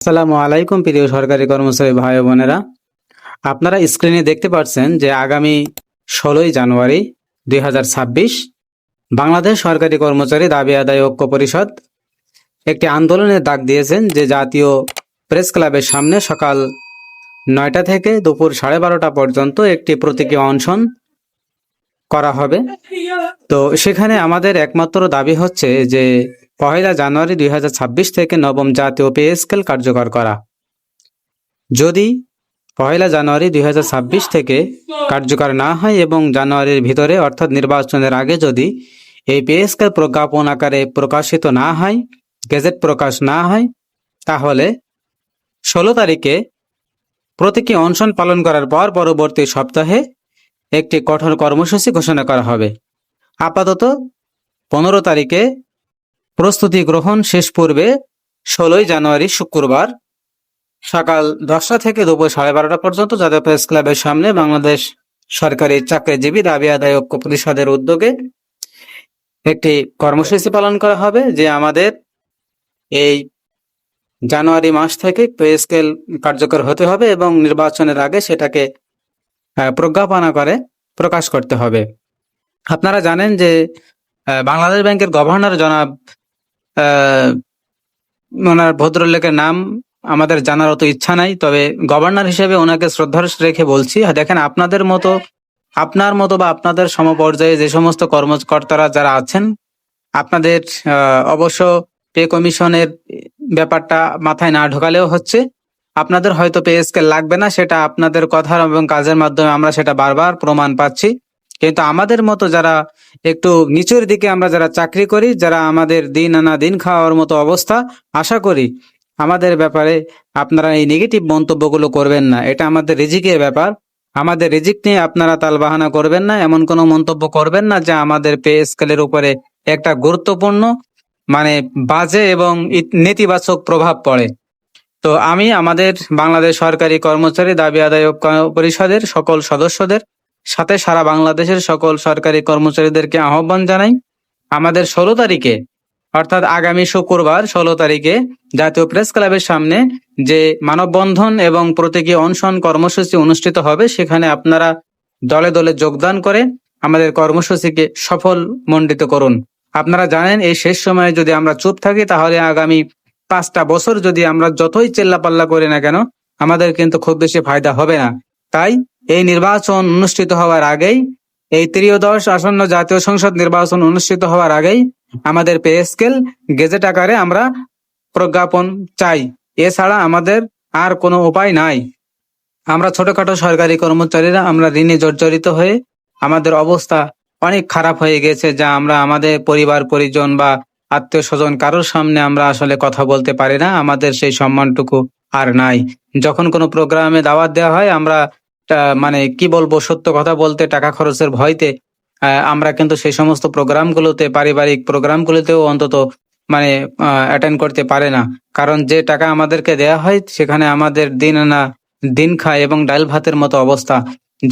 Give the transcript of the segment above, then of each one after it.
আসসালামু আলাইকুম, প্রিয় সরকারি কর্মচারী ভাই বোনেরা। আপনারা স্ক্রিনে দেখতে পাচ্ছেন যে আগামী ষোলোই জানুয়ারি দুই হাজার ছাব্বিশ বাংলাদেশ সরকারি কর্মচারী দাবি আদায় ঐক্য পরিষদ একটি আন্দোলনের ডাক দিয়েছেন যে জাতীয় প্রেস ক্লাবের সামনে সকাল নয়টা থেকে দুপুর সাড়ে বারোটা পর্যন্ত একটি প্রতীকী অনশন করা হবে। তো সেখানে আমাদের একমাত্র দাবি হচ্ছে যে পহেলা জানুয়ারি দুই হাজার ছাব্বিশ থেকে নবম জাতীয় পে স্কেল কার্যকর করা। যদি পহেলা জানুয়ারি দুই হাজার ছাব্বিশ থেকে কার্যকর না হয় এবং জানুয়ারির ভিতরে অর্থাৎ নির্বাচনের আগে যদি এই পে স্কেল প্রজ্ঞাপন আকারে প্রকাশিত না হয়, গেজেট প্রকাশ না হয়, তাহলে ষোলো তারিখে প্রতীকী অনশন পালন করার পর পরবর্তী সপ্তাহে একটি কঠোর কর্মসূচি ঘোষণা করা হবে। আপাতত পনেরো তারিখে প্রস্তুতি গ্রহণ শেষ পূর্বে ষোলোই জানুয়ারি শুক্রবার সকাল দশটা থেকে দুপুর সাড়ে বারোটা পর্যন্ত জাতীয় প্রেস ক্লাবের সামনে বাংলাদেশ সরকারি চাকরিজীবী দাবি আদায় ঐক্য পরিষদের উদ্যোগে একটি কর্মসূচি পালন করা হবে যে আমাদের এই জানুয়ারি মাস থেকে পে স্কেল কার্যকর হতে হবে এবং নির্বাচনের আগে সেটাকে প্রজ্ঞাপনা করে প্রকাশ করতে হবে। আপনারা জানেন যে বাংলাদেশ ব্যাংকের গভর্নর জনাব ওনার ভদ্রলোকের নাম আমাদের জানার অত ইচ্ছা নাই, তবে গভর্নর হিসেবে ওনাকে শ্রদ্ধার রেখে বলছি দেখেন আপনাদের মতো, আপনার মতো বা আপনাদের সমপর্যায়ে যে সমস্ত কর্মকর্তারা যারা আছেন, আপনাদের অবশ্য পে কমিশনের ব্যাপারটা মাথায় না ঢোকালেও হচ্ছে, আপনাদের হয়তো পে স্কেল লাগবে না, সেটা আপনাদের কথার এবং কাজের মাধ্যমে আমরা সেটা বারবার প্রমাণ পাচ্ছি। কিন্তু আমাদের মতো যারা একটু নিচের দিকে আমরা যারা চাকরি করি, যারা আমাদের দিন আনা দিন খাওয়ার মতো অবস্থা, আশা করি আমাদের ব্যাপারে আপনারা এই নেগেটিভ মন্তব্যগুলো করবেন না। এটা আমাদের রিজিকের ব্যাপার। আমাদের রিজিক নিয়ে আপনারা তালবাহানা করবেন না। এমন কোনো মন্তব্য করবেন না যা আমাদের পে স্কেলের উপরে একটা গুরুত্বপূর্ণ মানে বাজে এবং নেতিবাচক প্রভাব পড়ে। তো আমি আমাদের বাংলাদেশ সরকারি কর্মচারী দাবি আদায় পরিষদের সকল সদস্যদের সাথে সারা বাংলাদেশের সকল সরকারি কর্মচারীদেরকে আহ্বান জানাই, আমাদের ষোলো তারিখে, অর্থাৎ আগামী শুক্রবার ষোলো তারিখে জাতীয় প্রেস ক্লাবের সামনে যে মানববন্ধন এবং প্রতীকী অনশন কর্মসূচি অনুষ্ঠিত হবে, সেখানে আপনারা দলে দলে যোগদান করে আমাদের কর্মসূচিকে সফল মণ্ডিত করুন। আপনারা জানেন, এই শেষ সময়ে যদি আমরা চুপ থাকি, তাহলে আগামী পাঁচটা বছর যদি আমরা যতই চেল্লাপাল্লা করি না কেন, আমাদের কিন্তু খুব বেশি ফায়দা হবে না। তাই এই নির্বাচন অনুষ্ঠিত হওয়ার আগেই, এই ত্রিয়োদশ আসন্ন জাতীয় সংসদ নির্বাচন অনুষ্ঠিত হওয়ার আগেই আমাদের পে স্কেল গেজেট আকারে আমরা প্রজ্ঞাপন চাই। এছাড়া আমাদের আর কোনো উপায় নাই। আমরা ছোটখাটো সরকারি কর্মচারীরা আমরা ঋণে জর্জরিত হয়ে আমাদের অবস্থা অনেক খারাপ হয়ে গেছে, যা আমরা আমাদের পরিবার, পরিজন বা আত্মীয় স্বজন কারোর সামনে আমরা আসলে কথা বলতে পারি না। আমাদের সেই সম্মানটুকু আর নাই। যখন কোনো প্রোগ্রামে দাওয়াত দেওয়া হয়, আমরা মানে কি বলব, সত্য কথা বলতে, টাকা খরচের ভয়তে আমরা কিন্তু সেই সমস্ত প্রোগ্রামগুলোতে, পারিবারিক প্রোগ্রামগুলোতেও অন্তত মানে অ্যাটেন্ড করতে পারে না। কারণ যে টাকা আমাদেরকে দেয়া হয়, সেখানে আমাদের দিন আনা, দিন খায় এবং ডাল ভাতের মতো অবস্থা,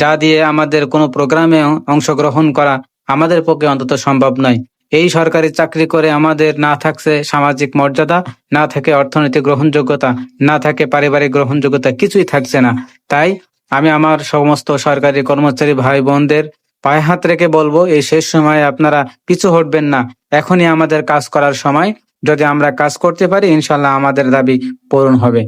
যা দিয়ে আমাদের কোনো প্রোগ্রামে অংশগ্রহণ করা আমাদের পক্ষে অন্তত সম্ভব নয়। এই সরকারি চাকরি করে আমাদের না থাকছে সামাজিক মর্যাদা, না থাকে অর্থনৈতিক গ্রহণযোগ্যতা, না থাকে পারিবারিক গ্রহণযোগ্যতা, কিছুই থাকছে না। তাই আমি আমার সমস্ত সরকারি কর্মচারী ভাই বোনদের পায়ে হাত রেখে বলব, এই শেষ সময়ে আপনারা পিছু হটবেন না। এখনই আমাদের কাজ করার সময়। যদি আমরা কাজ করতে পারি, ইনশাল্লাহ আমাদের দাবি পূরণ হবে।